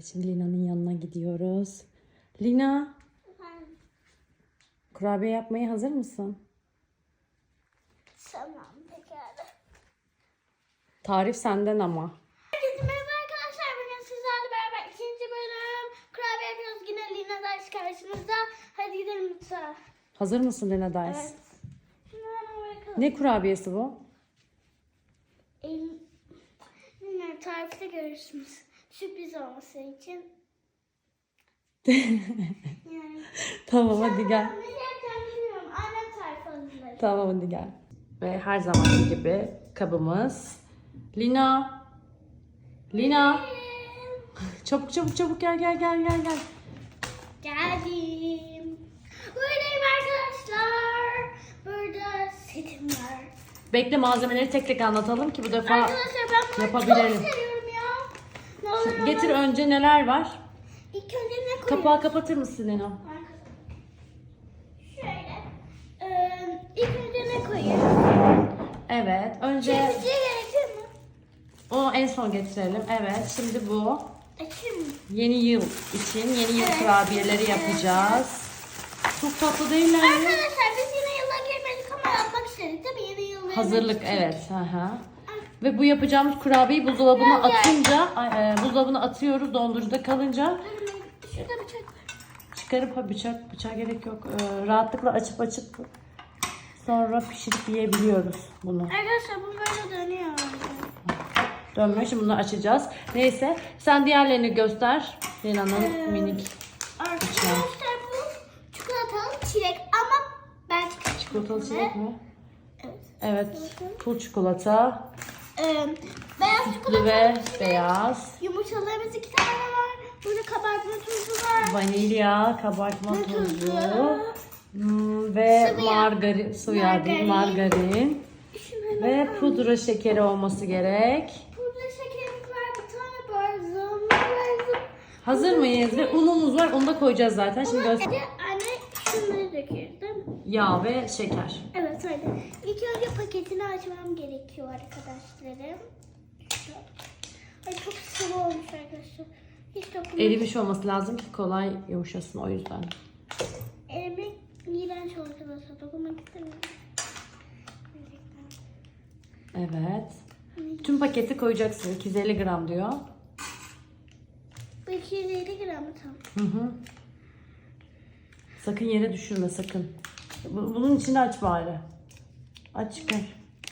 Evet şimdi Lina'nın yanına gidiyoruz. Lina kurabiye yapmaya hazır mısın? Tamam pekala. Tarif senden ama. Herkese merhaba arkadaşlar. Bugün sizlerle beraber ikinci bölüm kurabiye yapıyoruz. Yine Lina Daş karşınızda. Hadi gidelim mutfağa. Hazır mısın Lina Dice? Evet. Şimdi hemen. Ne kurabiyesi bu? Em, Bilmiyorum tarifte görürsünüz. Sürpriz olması için. yani. Tamam hadi gel. Annem hazırlar. Tamam hadi gel. Ve her zamanki gibi kabımız. Lina. Lina. Çabuk çabuk çabuk gel gel gel gel gel. Geldim. Buradayım arkadaşlar. Burada setim var. Bekle malzemeleri tek tek anlatalım ki bu defa Arkadaşlar ben bunu yapabilelim. çok seviyorum getir önce neler var? İlk önce ne koyayım? Kapağı kapatır mısın Lina? Şöyle. Ee, ilk önce ne koyayım? Evet. Önce Temizliğe gerekir mi? onu en son getirelim. Evet. Şimdi bu Açayım mı? yeni yıl için yeni yıl Evet. kurabiyeleri yapacağız. Çok tatlı değiller mi? Arkadaşlar biz yine yıla girmedik ama yapmak istedik değil mi? Yeni yıl Hazırlık evet. Hı hı. Ve bu yapacağımız kurabiyeyi buzdolabına atınca, e, buzdolabına atıyoruz dondurucuda kalınca Şurada bıçak var. çıkarıp ha bıçak bıçak gerek yok. Ee, rahatlıkla açıp açıp sonra pişirip yiyebiliyoruz bunu. Arkadaşlar bu böyle dönüyor. Dönmüyor şimdi bunu açacağız. Neyse sen diğerlerini göster. Lena'nın Ee, minik Arkadaşlar bu çikolatalı çilek ama ben çikolatalı çilek mi? Evet. Evet. Pul çikolata. Beyaz çikolata. ve beyaz. Yumurtalarımız iki tane var. Burada kabartma tuzu var. Vanilya, kabartma Ne tozu. tuzu? hmm, ve Sıvı yağ. margarin, su yağı değil, Margarin. Ve pudra şekeri olması gerek. Pudra şekerimiz var. Bir tane barzım var. Hazır mıyız? Ve unumuz var. Onu da koyacağız zaten. Şimdi göster. Hadi anne şunları döküyoruz değil mi? Yağ ve şeker. Evet öyle. İlk önce paketini açmam gerekiyor arkadaşlarım. Ay çok sıvı olmuş arkadaşlar. Hiç dokunmak Erimiş olması lazım ki kolay yumuşasın o yüzden. Elimin iğrenç oldu mesela. Dokunmak istemiyorum. Evet. Tüm paketi koyacaksın. 250 gram diyor. Bu 250 gram mı tam? Hı hı. Sakın yere düşürme sakın. Bu- Bunun içini aç bari. Aç çıkar.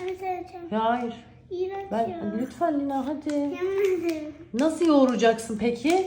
Evet. Ya hayır. İğrenç Ben, ya. lütfen Lina hadi. Yemin ederim. Nasıl yoğuracaksın peki?